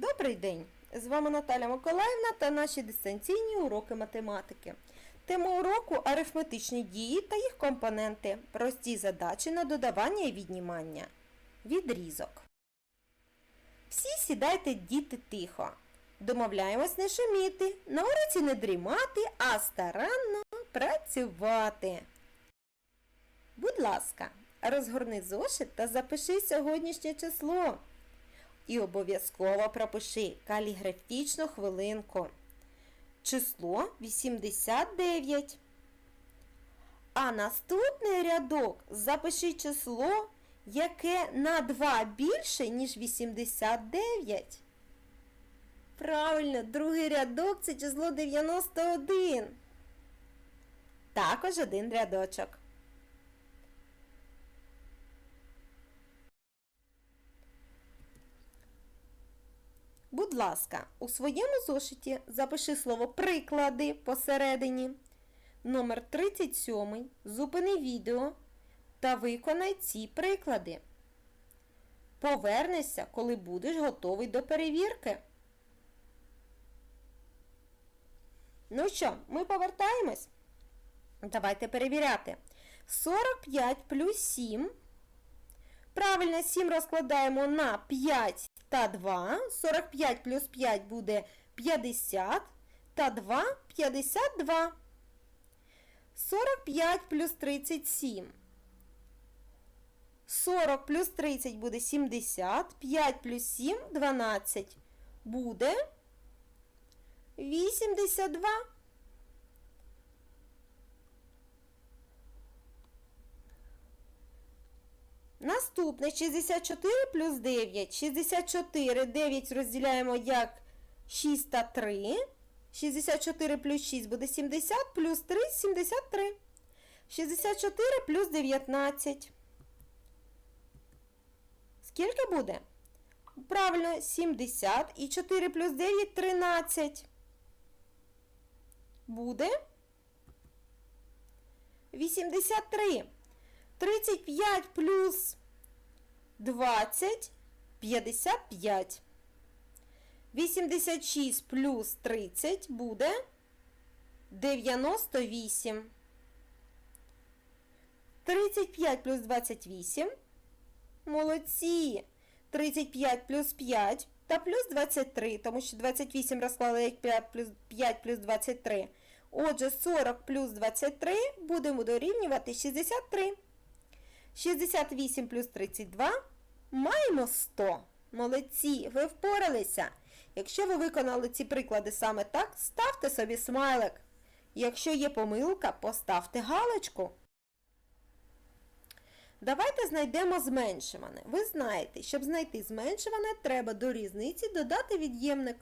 Добрий день! З вами Наталя Миколаївна та наші дистанційні уроки математики. Тема уроку арифметичні дії та їх компоненти. Прості задачі на додавання і віднімання. Відрізок. Всі сідайте, діти, тихо. Домовляємось не шуміти, на уроці не дрімати, а старанно працювати. Будь ласка, розгорни зошит та запиши сьогоднішнє число. І обов'язково пропиши каліграфічну хвилинку. Число 89. А наступний рядок запиши число, яке на 2 більше, ніж 89. Правильно, другий рядок це число 91. Також один рядочок. Будь ласка, у своєму зошиті запиши слово приклади посередині. Номер 37. Зупини відео та виконай ці приклади. Повернешся, коли будеш готовий до перевірки. Ну що, ми повертаємось? Давайте перевіряти. 45 плюс 7. Правильно, 7 розкладаємо на 5 та 2. 45 плюс 5 буде 50 та 2 52. 45 плюс 37. 40 плюс 30 буде 70. 5 плюс 7 12. Буде 82. Наступне 64 плюс 9. 64, 9 розділяємо як 6 та 3. 64 плюс 6 буде 70, плюс 3 73. 64 плюс 19. Скільки буде? Правильно, 70 і 4 плюс 9 13. Буде 83. 35 плюс 20 55. 86 плюс 30 буде 98. 35 плюс 28. Молодці. 35 плюс 5 та плюс 23, тому що 28 розклали як 5 плюс, 5 плюс 23. Отже, 40 плюс 23 будемо дорівнювати 63. 68 плюс 32 маємо 100. Молодці, ви впоралися. Якщо ви виконали ці приклади саме так, ставте собі смайлик. Якщо є помилка, поставте галочку. Давайте знайдемо зменшуване. Ви знаєте, щоб знайти зменшуване, треба до різниці додати від'ємник.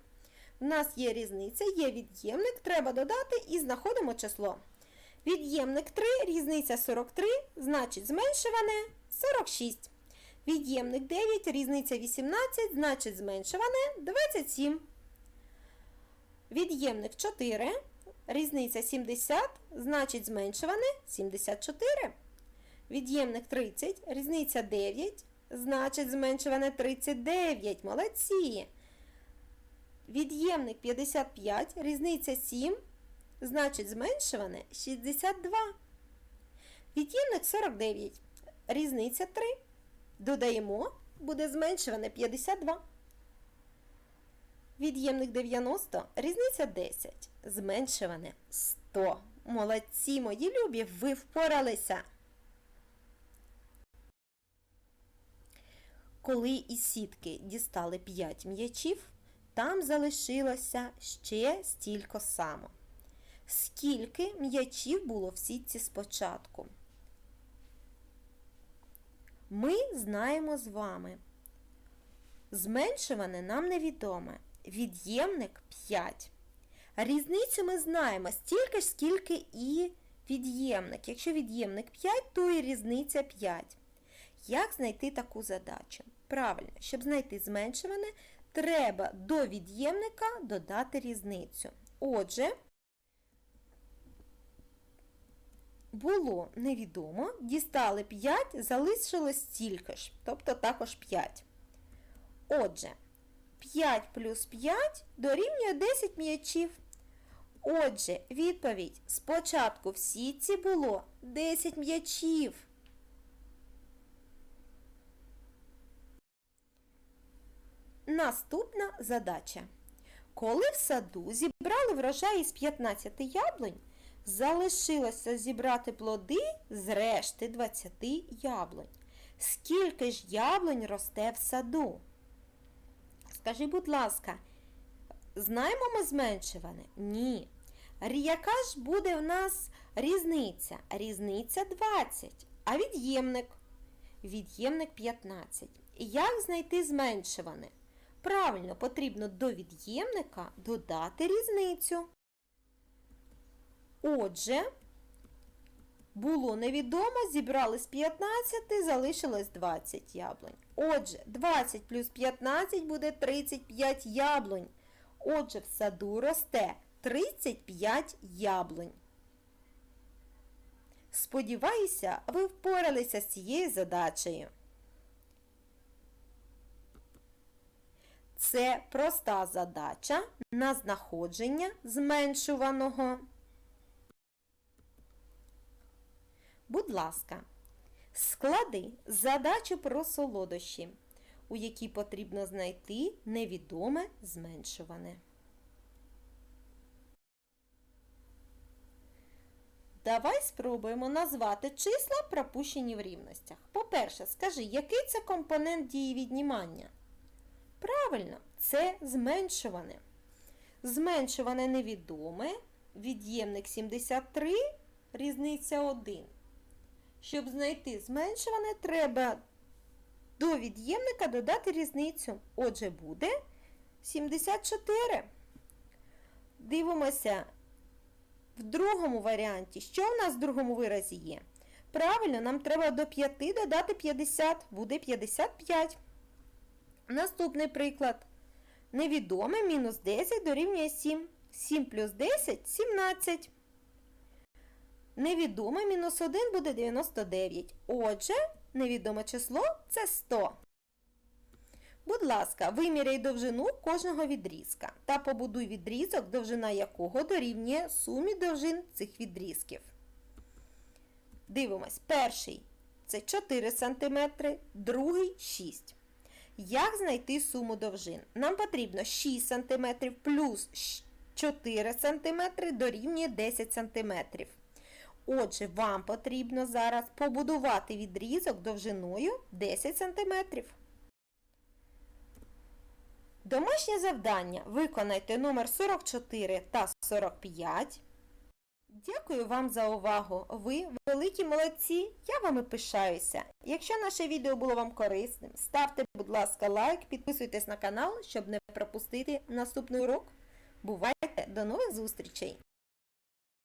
У нас є різниця, є від'ємник, треба додати і знаходимо число. Від'ємник 3, різниця 43, значить зменшуване 46. Від'ємник 9, різниця 18, значить зменшуване 27. Від'ємник 4, різниця 70, значить зменшуване 74. Від'ємник 30, різниця 9, значить зменшуване 39. Молодці. Від'ємник 55, різниця 7, значить зменшуване 62. Від'ємник 49, різниця 3. Додаємо, буде зменшуване 52. Від'ємник 90, різниця 10. Зменшуване 100. Молодці, мої любі, ви впоралися. Коли із сітки дістали 5 м'ячів, там залишилося ще стільки само. Скільки м'ячів було в сітці спочатку? Ми знаємо з вами. Зменшуване нам невідоме. Від'ємник 5. Різницю ми знаємо стільки ж, скільки і від'ємник. Якщо від'ємник 5, то і різниця 5. Як знайти таку задачу? Правильно, щоб знайти зменшуване, треба до від'ємника додати різницю. Отже, було невідомо, дістали 5, залишилось стільки ж, тобто також 5. Отже, 5 плюс 5 дорівнює 10 м'ячів. Отже, відповідь. Спочатку в сітці було 10 м'ячів. Наступна задача. Коли в саду зібрали врожай із 15 яблунь, залишилося зібрати плоди з решти 20 яблунь. Скільки ж яблунь росте в саду? Скажи, будь ласка, знаємо ми зменшуване? Ні. Яка ж буде в нас різниця? Різниця 20, а від'ємник? Від'ємник 15. Як знайти зменшуване? Правильно, потрібно до від'ємника додати різницю. Отже, було невідомо, зібрали з 15, залишилось 20 яблунь. Отже, 20 плюс 15 буде 35 яблунь. Отже, в саду росте 35 яблунь. Сподіваюся, ви впоралися з цією задачею. Це проста задача на знаходження зменшуваного. Будь ласка, склади задачу про солодощі, у якій потрібно знайти невідоме зменшуване. Давай спробуємо назвати числа, пропущені в рівностях. По-перше, скажи, який це компонент дії віднімання? Правильно, це зменшуване. Зменшуване невідоме, від'ємник 73, різниця 1. Щоб знайти зменшуване, треба до від'ємника додати різницю. Отже, буде 74. Дивимося в другому варіанті. Що в нас в другому виразі є? Правильно, нам треба до 5 додати 50, буде 55. Наступний приклад. Невідоме мінус 10 дорівнює 7. 7 плюс 10 17. Невідоме мінус 1 буде 99. Отже, невідоме число це 100. Будь ласка, виміряй довжину кожного відрізка та побудуй відрізок, довжина якого дорівнює сумі довжин цих відрізків. Дивимось, перший це 4 см, другий 6 Як знайти суму довжин? Нам потрібно 6 см плюс 4 см дорівнює 10 см. Отже, вам потрібно зараз побудувати відрізок довжиною 10 см. Домашнє завдання виконайте номер 44 та 45. Дякую вам за увагу. Ви великі молодці. Я вами пишаюся. Якщо наше відео було вам корисним, ставте, будь ласка, лайк, підписуйтесь на канал, щоб не пропустити наступний урок. Бувайте, до нових зустрічей!